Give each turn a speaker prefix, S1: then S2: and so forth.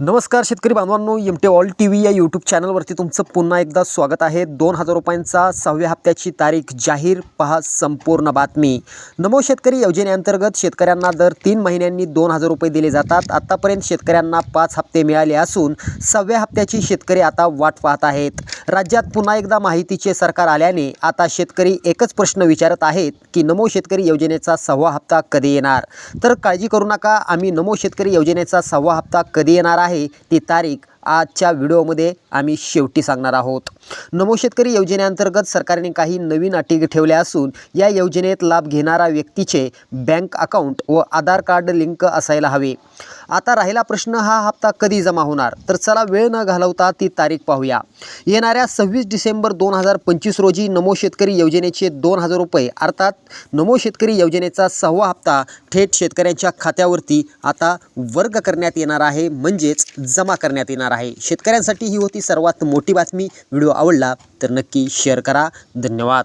S1: नमस्कार शेतकरी बांधवांनो M T all T V या यूट्यूब चॅनलवरती तुमचं पुन्हा एकदा स्वागत आहे. दोन हजार रुपयांचा सहाव्या हप्त्याची तारीख जाहीर. पहा संपूर्ण बातमी. नमो शेतकरी योजनेअंतर्गत शेतकऱ्यांना दर तीन महिन्यांनी दोन हजार रुपये दिले जातात. आत्तापर्यंत शेतकऱ्यांना पाच हप्ते मिळाले असून सहाव्या हप्त्याची शेतकरी आता वाट पाहत आहेत. राज्यात पुन्हा एकदा माहितीचे सरकार आल्याने आता शेतकरी एकच प्रश्न विचारत आहेत की नमो शेतकरी योजनेचा सहावा हप्ता कधी येणार? तर काळजी करू नका आम्ही नमो शेतकरी योजनेचा सहावा हप्ता कधी येणार आहे ती तारीख आजच्या व्हिडिओमध्ये आम्ही शेवटी सांगणार आहोत. नमो शेतकरी योजनेअंतर्गत सरकारने काही नवीन अटी ठेवल्या असून या योजनेत लाभ घेणारा व्यक्तीचे बँक अकाउंट व आधार कार्ड लिंक असायला हवे. आता राहिला प्रश्न हा हप्ता कधी जमा होणार? तर चला वेळ न घालवता ती तारीख पाहूया. येणाऱ्या सव्वीस डिसेंबर दोन हजार पंचवीस रोजी नमो शेतकरी योजनेचे दोन हजार रुपये अर्थात नमो शेतकरी योजनेचा सहावा हप्ता थेट शेतकऱ्यांच्या खात्यावरती आता वर्ग करण्यात येणार आहे म्हणजेच जमा करण्यात येणार आहे. शेतकऱ्यांसाठी ही होती सर्वात मोठी बातमी. व्हिडिओ आवडला तर नक्की शेअर करा. धन्यवाद.